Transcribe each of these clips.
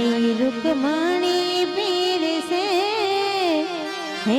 રૂકમણી પીરસે હે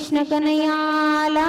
कृष्ण कनैयाला